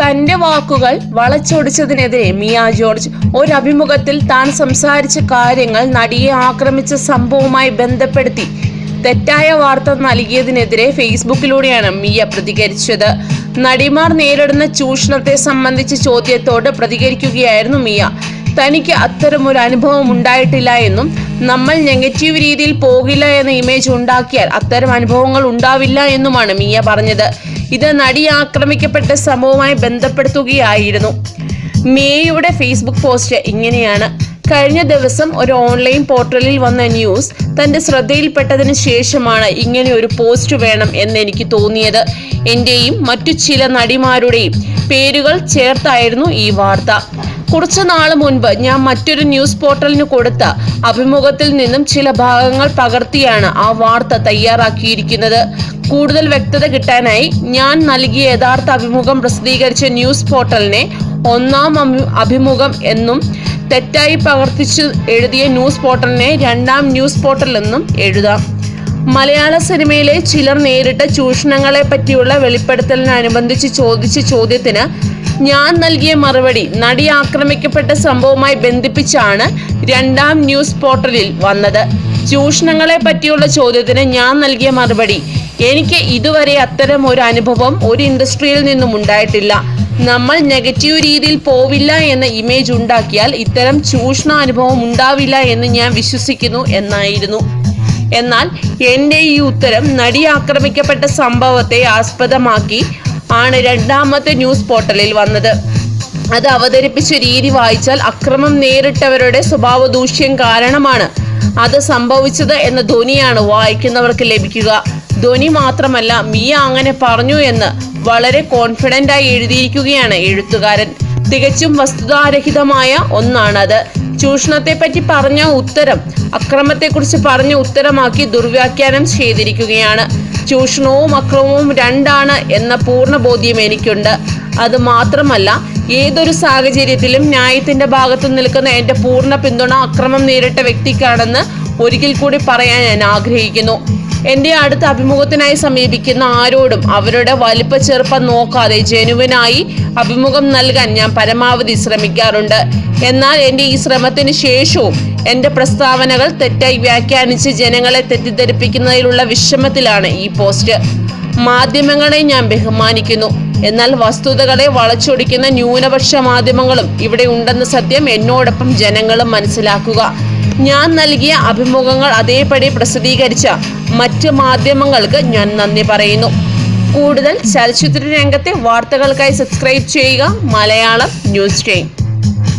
തന്റെ വാക്കുകൾ വളച്ചൊടിച്ചതിനെതിരെ മിയ ജോർജ് ഒരു അഭിമുഖത്തിൽ താൻ സംസാരിച്ച കാര്യങ്ങൾ നടിയെ ആക്രമിച്ച സംഭവവുമായി ബന്ധപ്പെടുത്തി തെറ്റായ വാർത്ത നൽകിയതിനെതിരെ ഫേസ്ബുക്കിലൂടെയാണ് മിയ പ്രതികരിച്ചത്. നടിമാർ നേരിടുന്ന ചൂഷണത്തെ സംബന്ധിച്ച ചോദ്യത്തോട് പ്രതികരിക്കുകയായിരുന്നു മിയ. തനിക്ക് അത്തരമൊരു അനുഭവം ഉണ്ടായിട്ടില്ല എന്നും നമ്മൾ നെഗറ്റീവ് രീതിയിൽ പോകില്ല എന്ന ഇമേജ് ഉണ്ടാക്കിയാൽ അത്തരം അനുഭവങ്ങൾ ഉണ്ടാവില്ല എന്നുമാണ് മിയ പറഞ്ഞത്. ഇത് നടി ആക്രമിക്കപ്പെട്ട സംഭവവുമായി ബന്ധപ്പെടുത്തുകയായിരുന്നു. മേയുടെ ഫേസ്ബുക്ക് പോസ്റ്റ് ഇങ്ങനെയാണ്. കഴിഞ്ഞ ദിവസം ഒരു ഓൺലൈൻ പോർട്ടലിൽ വന്ന ന്യൂസ് തന്റെ ശ്രദ്ധയിൽപ്പെട്ടതിന് ശേഷമാണ് ഇങ്ങനെ ഒരു പോസ്റ്റ് വേണം എന്ന് എനിക്ക് തോന്നിയത്. എന്റെയും മറ്റു ചില നടിമാരുടെയും പേരുകൾ ചേർത്തായിരുന്നു ഈ വാർത്ത. കുറച്ചു നാൾ മുൻപ് ഞാൻ മറ്റൊരു ന്യൂസ് പോർട്ടലിന് കൊടുത്ത അഭിമുഖത്തിൽ നിന്നും ചില ഭാഗങ്ങൾ പകർത്തിയാണ് ആ വാർത്ത തയ്യാറാക്കിയിരിക്കുന്നത്. കൂടുതൽ വ്യക്തത കിട്ടാനായി ഞാൻ നൽകിയ യഥാർത്ഥ അഭിമുഖം പ്രസിദ്ധീകരിച്ച ന്യൂസ് പോർട്ടലിനെ ഒന്നാം അഭിമുഖം എന്നും തെറ്റായി പകർത്തിച്ചു എഴുതിയ ന്യൂസ് പോർട്ടലിനെ രണ്ടാം ന്യൂസ് പോർട്ടൽ എന്നും എഴുതാം. മലയാള സിനിമയിലെ ചിലർ നേരിട്ട ചൂഷണങ്ങളെ പറ്റിയുള്ള വെളിപ്പെടുത്തലിനനുബന്ധിച്ച് ചോദിച്ച ചോദ്യത്തിന് ഞാൻ നൽകിയ മറുപടി നടി ആക്രമിക്കപ്പെട്ട സംഭവവുമായി ബന്ധിപ്പിച്ചാണ് രണ്ടാം ന്യൂസ് പോർട്ടലിൽ വന്നത്. ചൂഷണങ്ങളെ പറ്റിയുള്ള ചോദ്യത്തിന് ഞാൻ നൽകിയ മറുപടി എനിക്ക് ഇതുവരെ അത്തരം ഒരു അനുഭവം ഒരു ഇൻഡസ്ട്രിയിൽ നിന്നും ഉണ്ടായിട്ടില്ല. നമ്മൾ നെഗറ്റീവ് രീതിയിൽ പോവില്ല എന്ന ഇമേജ് ഉണ്ടാക്കിയാൽ ഇത്തരം ചൂഷണ അനുഭവം ഉണ്ടാവില്ല എന്ന് ഞാൻ വിശ്വസിക്കുന്നു എന്നായിരുന്നു. എന്നാൽ എന്റെ ഈ ഉത്തരം നടി ആക്രമിക്കപ്പെട്ട സംഭവത്തെ ആസ്പദമാക്കി ആണ് രണ്ടാമത്തെ ന്യൂസ് പോർട്ടലിൽ വന്നത്. അത് അവതരിപ്പിച്ച രീതി വായിച്ചാൽ അക്രമം നേരിട്ടവരുടെ സ്വഭാവ ദൂഷ്യം കാരണമാണ് അത് സംഭവിച്ചത് എന്ന ധ്വനിയാണ് വായിക്കുന്നവർക്ക് ലഭിക്കുക. ധ്വനി മാത്രമല്ല മിയ അങ്ങനെ പറഞ്ഞു എന്ന് വളരെ കോൺഫിഡന്റായി എഴുതിയിരിക്കുകയാണ് എഴുത്തുകാരൻ. തികച്ചും വസ്തുതാരഹിതമായ ഒന്നാണത്. ചൂഷണത്തെ പറ്റി പറഞ്ഞ ഉത്തരം അക്രമത്തെക്കുറിച്ച് പറഞ്ഞ ഉത്തരമാക്കി ദുർവ്യാഖ്യാനം ചെയ്തിരിക്കുകയാണ്. ചൂഷണവും അക്രമവും രണ്ടാണ് എന്ന പൂർണ ബോധ്യം എനിക്കുണ്ട്. അത് മാത്രമല്ല ഏതൊരു സാഹചര്യത്തിലും ന്യായത്തിന്റെ ഭാഗത്ത് നിൽക്കുന്ന എന്റെ പൂർണ പിന്തുണ അക്രമം നേരിട്ട വ്യക്തിക്കാണെന്ന് ഒരിക്കൽ കൂടി പറയാൻ ഞാൻ ആഗ്രഹിക്കുന്നു. എന്റെ അടുത്ത അഭിമുഖത്തിനായി സമീപിക്കുന്ന ആരോടും അവരുടെ വലിപ്പ ചെറുപ്പം നോക്കാതെ ജനുവിനായി അഭിമുഖം നൽകാൻ ഞാൻ പരമാവധി ശ്രമിക്കാറുണ്ട്. എന്നാൽ എന്റെ ഈ ശ്രമത്തിന് ശേഷവും എന്റെ പ്രസ്താവനകൾ തെറ്റായി വ്യാഖ്യാനിച്ച് ജനങ്ങളെ തെറ്റിദ്ധരിപ്പിക്കുന്നതിലുള്ള വിഷമത്തിലാണ് ഈ പോസ്റ്റ്. മാധ്യമങ്ങളെ ഞാൻ ബഹുമാനിക്കുന്നു. എന്നാൽ വസ്തുതകളെ വളച്ചൊടിക്കുന്ന ന്യൂനപക്ഷ മാധ്യമങ്ങളും ഇവിടെ ഉണ്ടെന്ന സത്യം എന്നോടൊപ്പം ജനങ്ങളും മനസ്സിലാക്കുക. ഞാൻ നൽകിയ അഭിമുഖങ്ങൾ അതേപടി പ്രസിദ്ധീകരിച്ച മറ്റ് മാധ്യമങ്ങൾക്ക് ഞാൻ നന്ദി പറയുന്നു. കൂടുതൽ ചലച്ചിത്ര രംഗത്തെ വാർത്തകൾക്കായി സബ്സ്ക്രൈബ് ചെയ്യുക. Malayalam news time.